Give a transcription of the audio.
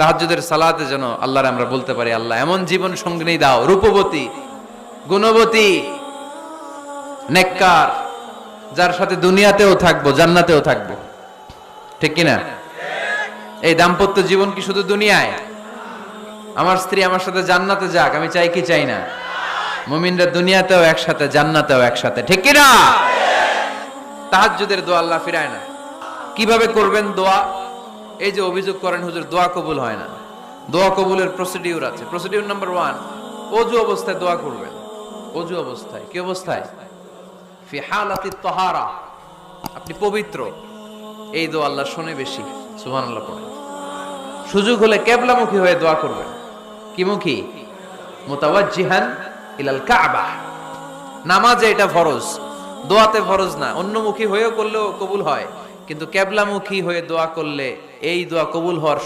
তাহাজ্জুদের সালাতে যেন আল্লাহর আমরা বলতে পারি, আল্লাহ, এমন জীবন সঙ্গিনী দাও, রূপবতী, গুণবতী, নেককার, যার সাথে দুনিয়াতেও থাকব, জান্নাতেও থাকব। ঠিক কিনা? এই দাম্পত্য জীবন কি শুধু দুনিয়ায়? আমার স্ত্রী আমার সাথে জান্নাতে যাক, আমি চাই কি চাই না? মুমিনরা দুনিয়াতেও একসাথে, জান্নাতেও একসাথে। ঠিক কিনা? তাহাজ্জুদের দোয়া আল্লাহ ফিরায় না। কীভাবে করবেন দোয়া? এই যে অভিযোগ করেন, হুজুর, দোয়া কবুল হয় না। দোয়া কবুলের প্রসিডিউর আছে। প্রসিডিউর নাম্বার ওয়ান অজু অবস্থায় দোয়া করবেন। অজু অবস্থায়। কি অবস্থায়? হালাতি আপনি পবিত্র। এই দোয়া আল্লাহ শুনে বেশি। সুবহানাল্লাহ পড়ে। সুযোগ হলে কেবলামুখী হয়ে দোয়া করবেন। কি মুখী? মুতাওয়াজ্জিহান ইলাল কাবা। নামাজে এটা ফরজ। দোয়াতে ফরজ না। অন্যমুখী হয়েও করলেও কবুল হয়। কিন্তু কেবলামুখী হয়ে দোয়া করলে এই দোয়া কবুল হওয়ার